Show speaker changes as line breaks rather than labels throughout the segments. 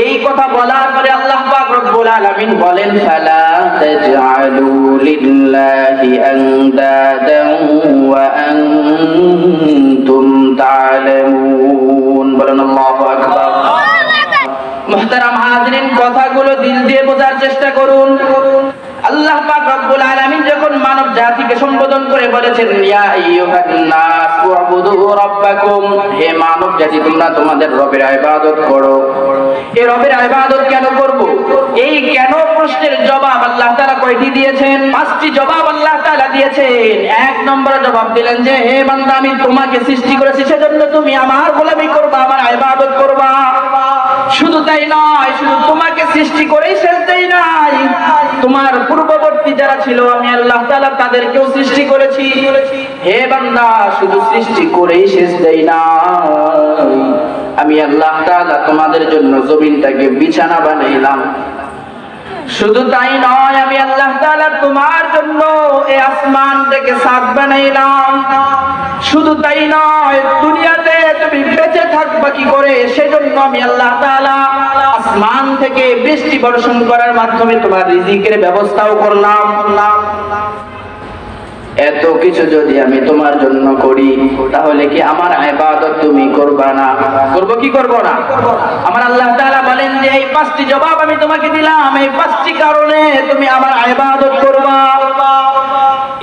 এই কথা বলার পরে আল্লাহ পাক রব্বুল আলামিন বলেন, ফালা তাজআলু লিল্লাহি আনদাদান ওয়া আনতুম তা'লামুন বলেন, আল্লাহু আকবার। মুহতারাম হাজরিন, কথাগুলো দিল দিয়ে বোঝার চেষ্টা করুন। আল্লাহ পাক রব্বুল আলামিন যখন মানব জাতিকে সম্বোধন করে বলেছেন, ইয়া আইয়ুহান নাস ওয়াবুদু রাব্বাকুম। হে মানব জাতি, তোমরা তোমাদের রবের ইবাদত করো। এই রবের ইবাদত কেন করব? এই কেন প্রশ্নের জবাব আল্লাহ তাআলা কয়টি দিয়েছেন? পাঁচটি জবাব আল্লাহ তাআলা দিয়েছেন। এক নম্বরে জবাব দিলেন যে, হে বান্দা, আমি তোমাকে সৃষ্টি করেছি, সেজন্য তুমি আমার গোলামি করবা, আমার ইবাদত করবা। শুধু তাই নয়, শুধু তোমাকে সৃষ্টি করেই শেষ দেই নাই। তোমার পূর্ববর্তী যারা ছিল, আমি আল্লাহ তাআলা তাদেরকেও সৃষ্টি করেছি। হে বান্দা, শুধু সৃষ্টি করেই শেষ দেই নাই। আমি আল্লাহ তোমাদের জন্য জমিনটাকে বিছানা বানাইলাম। শুধু তাই নয়, আমি আল্লাহ তোমার জন্য এই আসমানটাকে সাত বানাইলাম। শুধু তাই নয়, দুনিয়াতে তুমি বেঁচে থাকবা কি করে? সেজন্য আমি আল্লাহ আসমান থেকে বৃষ্টি বর্ষণ করার মাধ্যমে তোমার রিজিকের ব্যবস্থাও করলাম। এত কিছু যদি আমি তোমার জন্য করি, তাহলে কি আমার ইবাদত তুমি করবা না? করব কি করব না? আমার আল্লাহ তাআলা বলেন যে, এই পাঁচটি জবাব আমি তোমাকে দিলাম। এই পাঁচটি কারণে তুমি আমার ইবাদত করবা।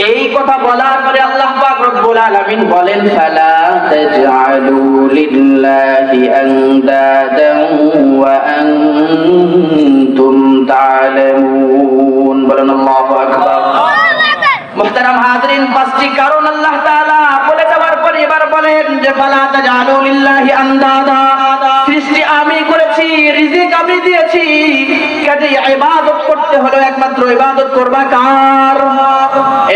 এই কথা বলার পরে আল্লাহ পাক রব্বুল আলামিন বলেন, ফালা তাজআলু লিল্লাহি আনদাদান ওয়া আনতুম তা'লামুন বলেন আল্লাহু। হাজরিন পাঁচটি কারণ আল্লাহ বলে দেওয়ার পরে এবার বলেন যে লিল্লাহি আনদাদা। সৃষ্টি আমি করেছি, রিজিক আমি দিয়েছি। কাজে ইবাদত করতে হলো একমাত্র ইবাদত করবা কার?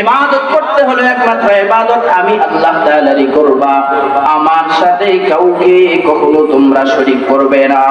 ইবাদত করতে হলো একমাত্র ইবাদত আমি আল্লাহ তাআলারই করবা। আমার সাথে কাউকে কখনো তোমরা শরীক করবে না।